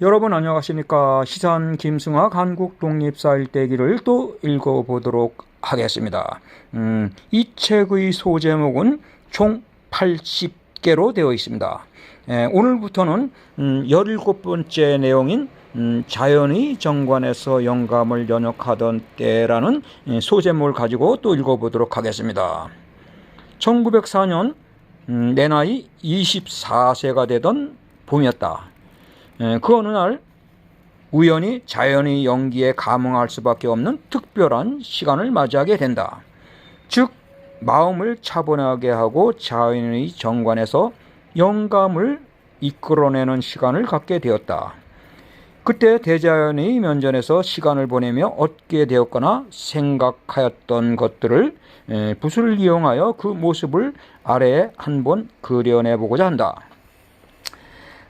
여러분 안녕하십니까 시산 김승학 한국 독립사 일대기를 또 읽어보도록 하겠습니다. 음, 이 책의 소제목은 총 80개로 되어 있습니다. 에, 오늘부터는 음, 17번째 내용인 음, 자연의 정관에서 영감을 연역하던 때라는 예, 소제목을 가지고 또 읽어보도록 하겠습니다. 1904년 음, 내 나이 24세가 되던 봄이었다. 에, 그 어느 날 우연히 자연의 연기에 감흥할 수밖에 없는 특별한 시간을 맞이하게 된다. 즉 마음을 차분하게 하고 자연의 정관에서 영감을 이끌어내는 시간을 갖게 되었다. 그때 대자연의 면전에서 시간을 보내며 얻게 되었거나 생각하였던 것들을 에, 붓을 이용하여 그 모습을 아래에 한번 그려내 보고자 한다.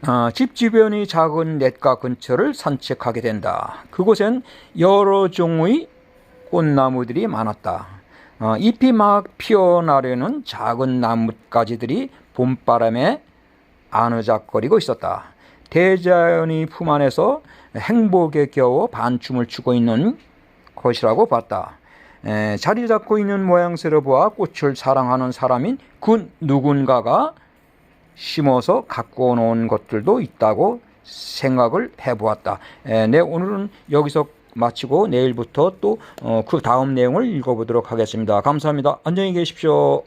아, 집 주변의 작은 냇가 근처를 산책하게 된다. 그곳엔 여러 종의 꽃나무들이 많았다. 어, 잎이 막 피어나려는 작은 나뭇가지들이 봄바람에 아느작거리고 있었다. 대자연의 품 안에서 행복에 겨워 반춤을 추고 있는 것이라고 봤다. 에, 자리 잡고 있는 모양새를 보아 꽃을 사랑하는 사람인 그 누군가가 심어서 갖고 놓은 것들도 있다고 생각을 해보았다. 에, 네, 오늘은 여기서 마치고 내일부터 또그 다음 내용을 읽어보도록 하겠습니다. 감사합니다. 안녕히 계십시오.